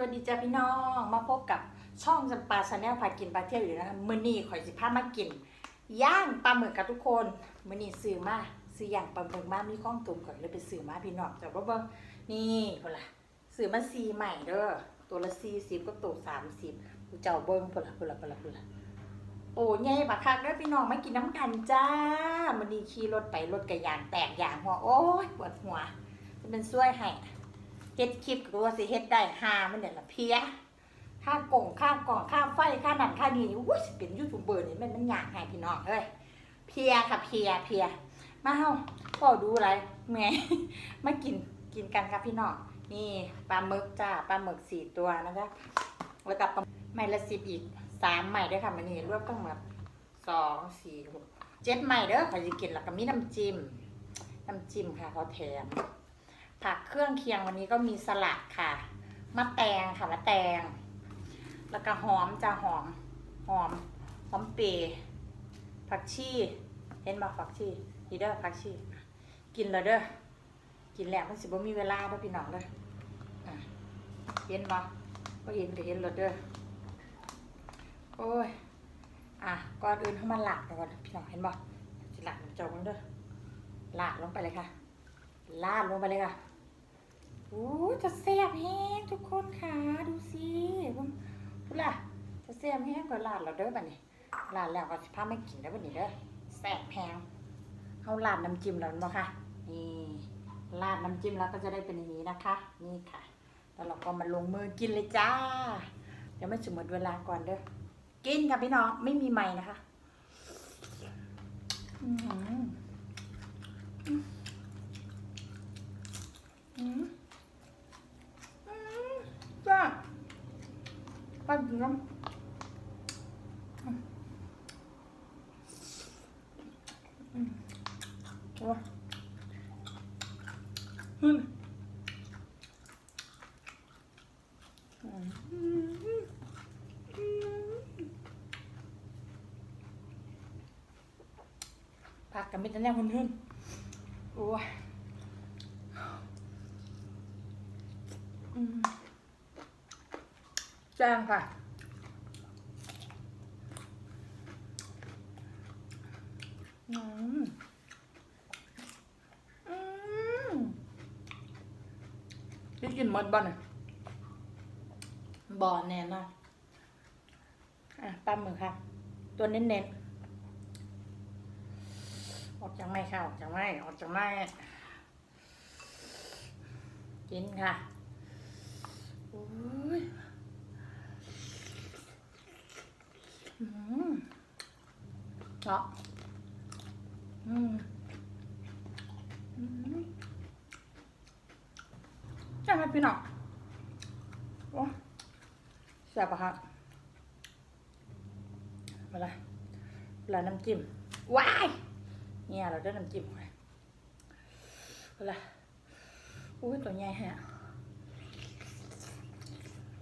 วัสดีจ้าพี่น้องมาพบกับช่องจำปาชาแนลพากินปลาเที่ยวอยู่นะคะมือนี้ข่อยสิพามากินย่างปลาหมึกกับทุกคนมือนี้ซื้อมาซื้อย่างปลาหมึกมามีข้องตุ่มข่อยเลยไปซื้อมาพี่น้องแต่ว่าเบิ่งนี่พุ่นละซื้อมาซีใหม่เด้อตัวละ40ก็ตัว30ผู้เจ้าเบิ่งพุ่นละพุ่นละพุ่นละพุ่นละโอ้ใหญ่บักคักเด้อพี่น้องมากินน้ำกันจ้ามือนี้ขี่รถไปรถกระยางแตกยางหัวโอ้ยปวดหัวจะเป็นช่วยให้ เฮ็ดคลิปก็ว่าสิเฮ็ดได้หามันเนี่ยละเพียค่ากล่องค่ากล่องค่าไฟค่านั่นค่านี่นี่อุ้ยเป็นยูทูบเบอร์นี่มันมันยากให้พี่น้องเอ้ยเพียค่ะเพียเพียมาเฮาก็ดูอะไรแม่มากินกินกันครับพี่น้องนี่ปลาหมึกจ้าปลาหมึกสี่ตัวนะคะแล้วก็ปลาไม้ละสิบอีกสามไม้ด้วยค่ะมันนี่รวมทั้งหมดสองสี่หกเจ็ดไม้เด้อใครจะกินแล้วก็มีน้ำจิ้มน้ำจิ้มค่ะเขาแถม ผักเครื่องเคียงวันนี้ก็มีสลัดค่ะ มะแตงค่ะมะแตง แล้วก็หอมจะหอม หอม หอมเปรย์ผักชีเห็นบ่ผักชีนี่เด้อผักชีกินแล้วเด้อ กินแล้วมันสิบ่มีเวลาเด้อพี่น้องเด้อเห็นบ่บ่เห็นก็เห็นแล้วเด้อ โอ้ย อะก่อนอื่นให้มันหลากก่อนพี่น้องเห็นบ่สิหลากมันเจาเบิ่งเด้อหลาดลงไปเลยค่ะ ลาดลงไปเลยค่ะโอ้จะแซ่บแห้งทุกคนค่ะ ดูสิพุ่นล่ะจะแซ่บแห้งกว่าลาดเราเด้อบัดนี้ลาดแล้วก็สิพาไม่กินได้อบัดนี้เด้อแซ่บแห้งเอาลาดน้ำจิ้มแล้วบ่ค่ะนี่ลาดน้ำจิ้มแล้วก็จะได้เป็นอย่างนี้นะคะ นี่ค่ะ แล้วเราก็มาลงมือกินเลยจ้าเดี๋ยวไม่สมมติเวลาก่อนเด้อกินค่ะพี่น้องไม่มีไม้นะคะ อืหื ออืมอืมจ้าปกินน้ำอืมอืมโอ้ยอืมอืมอืมอืมผักกับมิตรเนี่ยคุณขึ้นโอ้ย อืม แจ้งค่ะ อืม อืมพี่กินหมดบ่อนอะบ่อแน่นอนอะปลาหมึกค่ะ ตัวเน้นๆ ออกจากไม้ค่ะ ออกจากไม้ออกจากไม้กินค่ะโอ้ยอืม เนาะอืมอืมใช่ไหมพี่น้องโอ้แซ่บปะครับเวลาเวลาน้ำจิ้ม ว้าย เนี่ยเราได้น้ำจิ้มไปเวลาอุ้ยตัวใหญ่แฮะ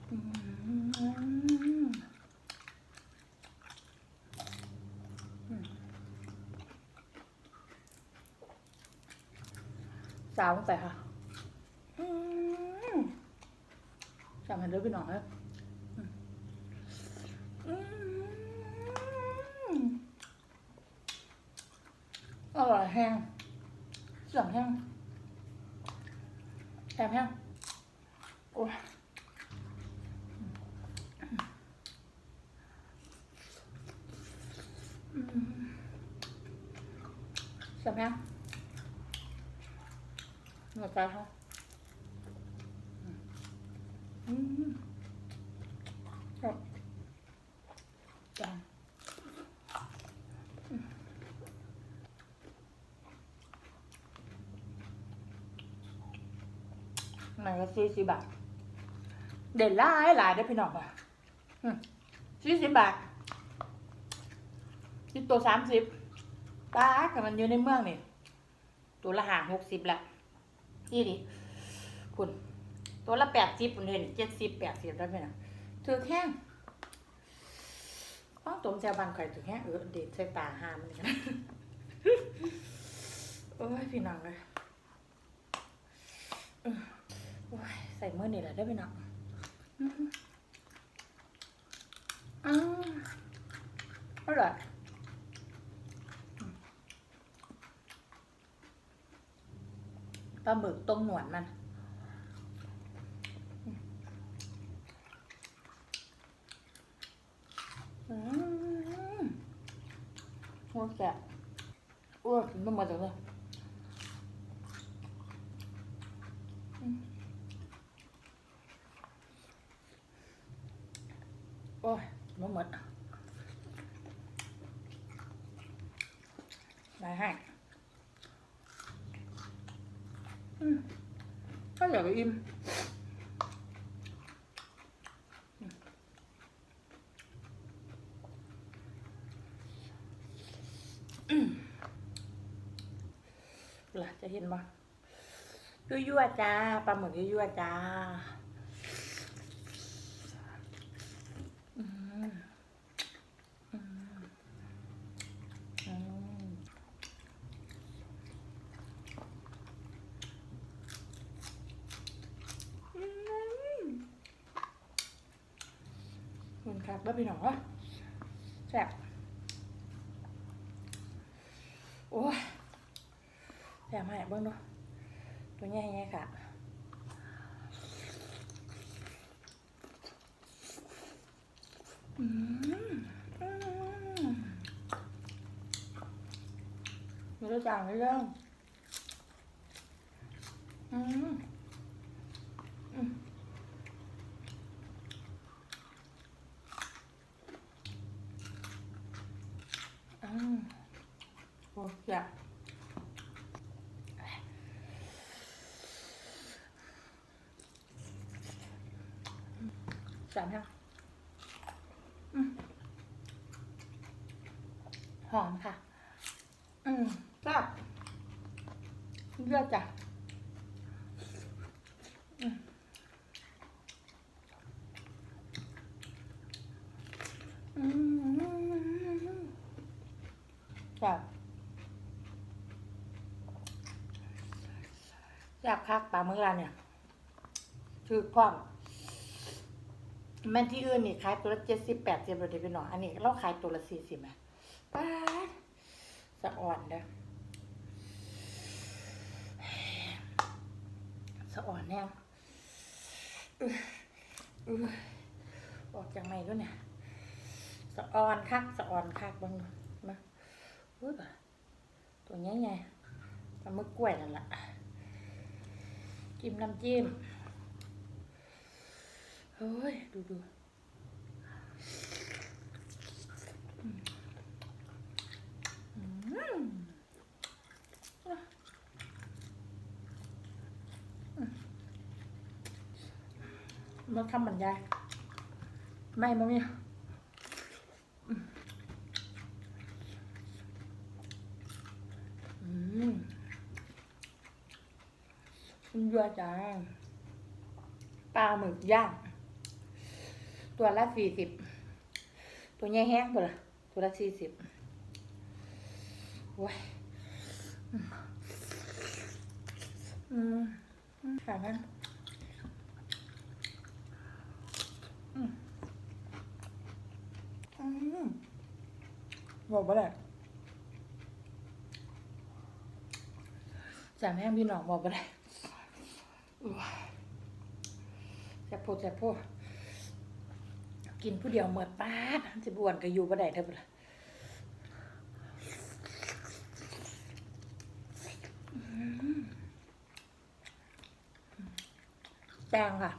สาวตั้งแต่ค่ะจำเห็นเลยพี่น้องครับอร่อยแห้งเสียงแห้งแอบแห้ง 怎么样ยังหมดปลาอืมจ้าหมายสี่สิบบาท เด็ดร้ายหลายได้พี่น้องอะสี่สิบบาทที่ตัวสามสิบ ป้ากับมันอยู่ในเมืองนี่ตัวละห่างหกสิบละนี่ดิคุณตัวละแปดสิบคุณเห็นเจ็ดสิบแปดสิบได้ไหมนะถือแข้งต้องตัวแซบันไข่ถือแข้งเออเด็ดใส่ตาห้ามมันกันโอ้ยพี่น้องเลยโอ้ยใส่เมื่อนี่แหละได้ไหมน้องอืออร่อย ปลาหมึกตรงหนวดมัน อืมโอ้แกะอ้วนมันมาจากไหนโอ้ยมันหมดได้ให้ ถ้าอยากอิ่มล่ะจะเห็นปะยั่วๆจ้าปลาหมึกยั่วๆจ้าอืมอืมอืมอืม มันครับแล้วพี่หนอวะแซ่บโอ้ยแถมให้เบิ้งดูตัวใหญ่ๆค่ะอืมอืมมีตัวจางเลยเรื่องอืมอืมอืม โอ้ยอยากสามค่ะอืมหอมค่ะ อืมก็เลือดจ้ะอืมอืมแบบอยาก คักปลาเมื่อเนี่ยคือความแม่นที่อื่นนี่ขายตัวละเจ็ดสิบแปดสิบเลยพี่น้องอันนี้เราขายตัวละสี่สิบไหมป้าสะอ่อนเด้อสะอ่อนแน่อออกจากไหนด้วยเนี่ยสะอ่อนคักสะอ่อนคักบ้างมาอุ้ยบ่ะตัวใหญ่ๆปลามึกกล้วยนั่นแหละ จิ้มน้ำจิ้มเฮ้ย ดูดูอืมอืมมาทำบรรยายไม่มามีอืม ยัวจ้าปลาหมึกย่างตัวละสี่สิบตัวใหญ่แห้งตัวละตัวละสี่สิบโอ้ยอืมอืมอืมแบบนั้นอืมอืมบอกไปเลยจามแห้งพี่น้องบอกไปเลยอุ๊ย แซ่บโพดแซ่บโพดกินผู้เดียวเหมือนป้าดจะบวนก็อยู่บ่ได้เท่าไหร่แตงค่ะ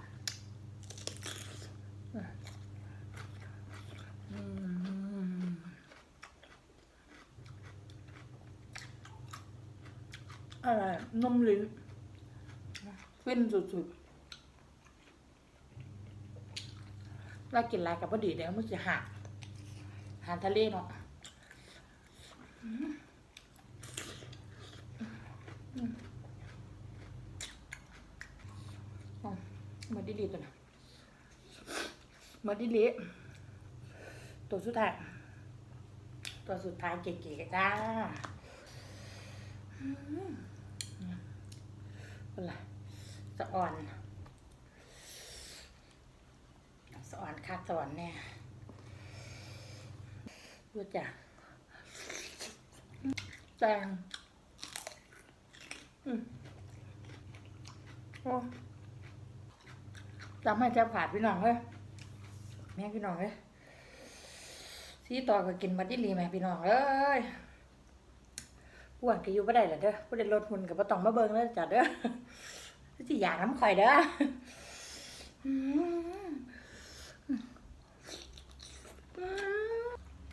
อืมอะไรนุ่มลิ้น ฟินสุดๆเรากินอะไรกับพอดีเดี๋ยวมันจะหักหารทะเลเนาะมาดีดีตัวนะมาดีดีตัวสุดท้าย ตัวสุดท้ายเก๋ๆจ้าอืมเป็นไร จะอ่อนคักสวรรค์เนี่ยดูจ้ะแตงอืมโอ้จำให้แทบขาดพี่น้องเลยแม่พี่น้องเลยซีต่อก็กินมาดิลีแม่พี่น้องเอ้ยอ้วนก็อยู่ไม่ได้เหรอเด้อผู้ใดลดหุ่นกับต้องมาเบิงแล้วจ้ะเด้อ สิอยากน้ำข่อยเด้อ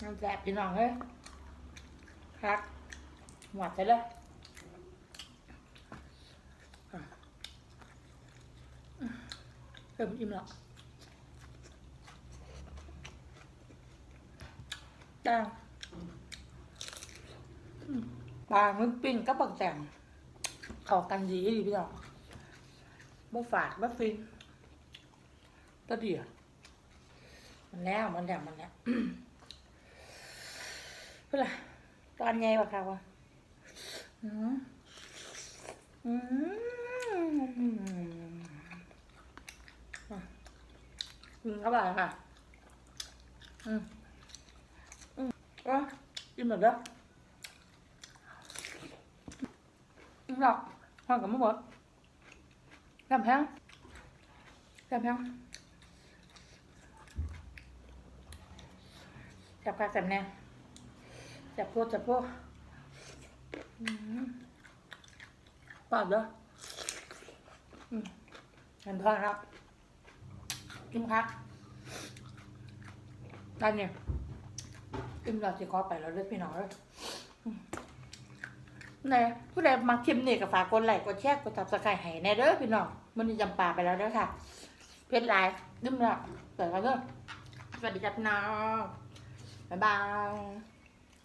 น้ำแสบพี่น้องเลยครับหวานไปเลยเริ่มอิ่มแล้วจ้าอืมปลาหมึกปิ้งกับปักแจงเข้ากันดีดีพี่น้อง บ่ฝาดบ่ฟินก็ดีอะมันแล้วมันแล้วมันแล้วเพื่อตอนไงวะครับวะอืมอืมอะอืมอร่อยค่ะ อืมอืมก็กินหมดแล้วอืมหรอกพอกับไม่หมด กำแพงกำแพงจับปลาแสบแน่จับพวกจับพวกปาดเลยอืมเห็นทอดครับกินครับได้เนี่ยกินเราจะขอไปแล้วเด้อพี่น้องเด้ออืมไหนผู้ใดมาคลิปนี่ก็ฝากกดไลค์กดแชร์กดซับสไครต์ให้แน่เด้อพี่น้อง มันนี้จำปาไปแล้วด้อค่ะ เพชรไลน์ดื่มละเกิดกันเด้อสวัสดีจ้าพี่น้องบ๊ายบาย